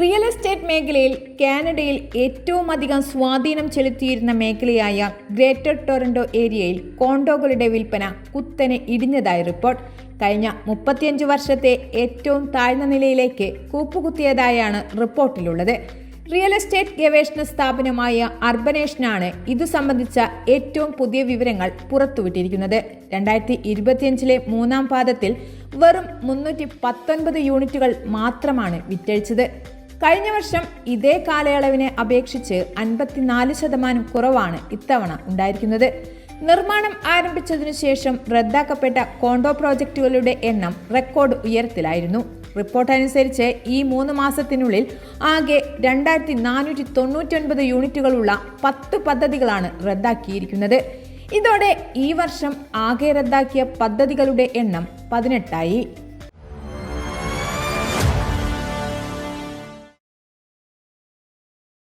Real estate മേഖലയിൽ കാനഡയിൽ ഏറ്റവും അധികം സ്വാധീനം ചെലുത്തിയിരുന്ന മേഖലയായ ഗ്രേറ്റർ ടൊറന്റോ ഏരിയയിൽ കോണ്ടോകളുടെ വിൽപ്പന കുത്തനെ ഇടിഞ്ഞതായി റിപ്പോർട്ട്. കഴിഞ്ഞ മുപ്പത്തിയഞ്ച് വർഷത്തെ ഏറ്റവും താഴ്ന്ന നിലയിലേക്ക് കൂപ്പുകുത്തിയതായാണ് റിപ്പോർട്ടിലുള്ളത്. റിയൽ എസ്റ്റേറ്റ് ഗവേഷണ സ്ഥാപനമായ അർബനേഷനാണ് ഇതു സംബന്ധിച്ച ഏറ്റവും പുതിയ വിവരങ്ങൾ പുറത്തുവിട്ടിരിക്കുന്നത്. രണ്ടായിരത്തി ഇരുപത്തിയഞ്ചിലെ മൂന്നാം പാദത്തിൽ വെറും മുന്നൂറ്റി പത്തൊൻപത് യൂണിറ്റുകൾ മാത്രമാണ് വിറ്റഴിച്ചത്. കഴിഞ്ഞ വർഷം ഇതേ കാലയളവിനെ അപേക്ഷിച്ച് അൻപത്തിനാല് ശതമാനം കുറവാണ് ഇത്തവണ ഉണ്ടായിരിക്കുന്നത്. നിർമ്മാണം ആരംഭിച്ചതിനു ശേഷം റദ്ദാക്കപ്പെട്ട കോണ്ടോ പ്രോജക്റ്റുകളുടെ എണ്ണം റെക്കോർഡ് ഉയരത്തിലായിരുന്നു. റിപ്പോർട്ട് അനുസരിച്ച് ഈ മൂന്ന് മാസത്തിനുള്ളിൽ ആകെ രണ്ടായിരത്തി നാനൂറ്റി തൊണ്ണൂറ്റൊൻപത് യൂണിറ്റുകളുള്ള പത്ത് പദ്ധതികളാണ് റദ്ദാക്കിയിരിക്കുന്നത്. ഇതോടെ ഈ വർഷം ആകെ റദ്ദാക്കിയ പദ്ധതികളുടെ എണ്ണം പതിനെട്ടായി.